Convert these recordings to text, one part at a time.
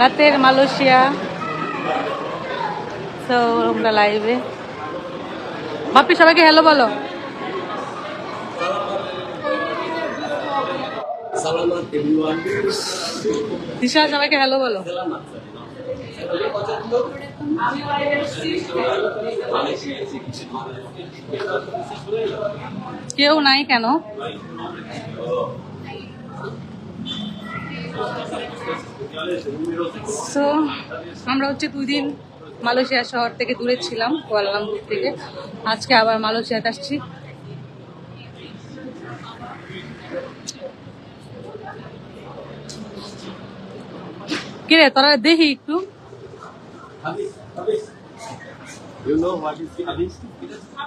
রাতের মালয়েশিয়া। তো আমরা লাইভে বাপি সবাইকে হ্যালো বলো। দিশা সবাইকে হ্যালো বলো। কেউ নাই কেন? তো আমরা হচ্ছে দুই দিন মালয়েশিয়া শহর থেকে দূরে ছিলাম কুয়ালালামপুর থেকে। আজকে আবার মালয়েশিয়াতে আসছি। কিরে তোরা দেখি একটু।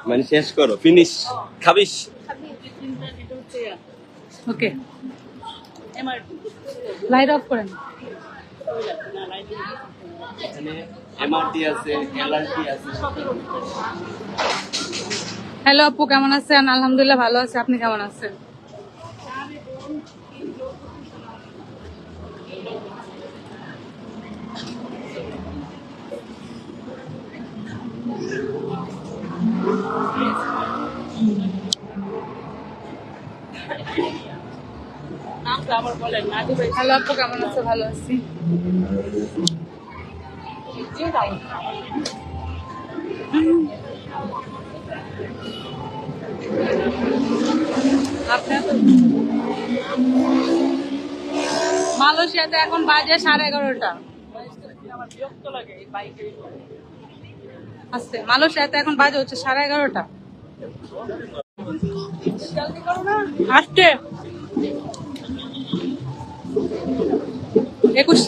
মানে শেষ করো ফিনিশ খাবিস। ওকে লাইট অফ করেন। এমআরটি আছে এলআরটি আছে। হ্যালো আপু কেমন আছেন? আলহামদুলিল্লাহ ভালো আছে। আপনি কেমন আছেন? হ্যালো আপু কেমন আছো? ভালো মালয়েশিয়াতে এখন বাজে সাড়ে এগারোটা। আস্তে মালয়েশিয়াতে এখন বাজে হচ্ছে সাড়ে এগারোটা। আসছে। একুশ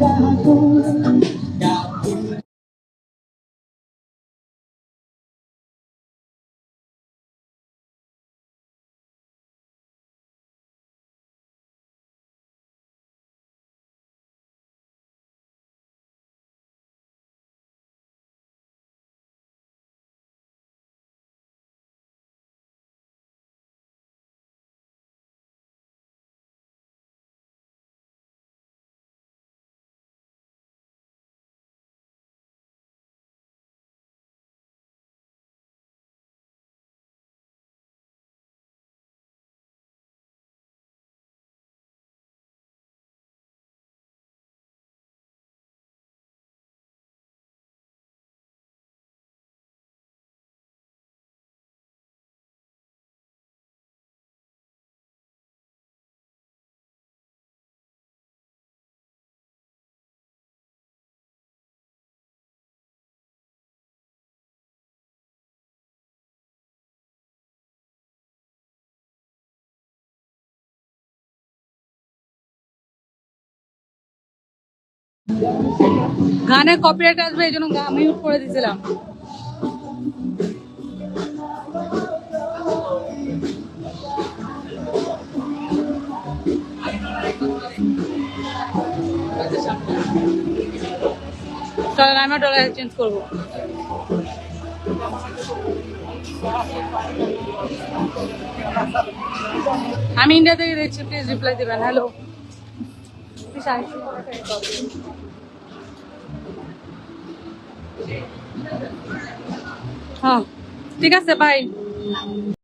大风 গানে কপিরাইট আসবে, এই জন্য মিউট করে দিয়েছিলাম। চলেন, আমি ডলার চেঞ্জ করব। আমি ইন্ডিয়া থেকে দেখছি প্লিজ রিপ্লাই দেবেন। হ্যালো হ্যাঁ ঠিক আছে বাই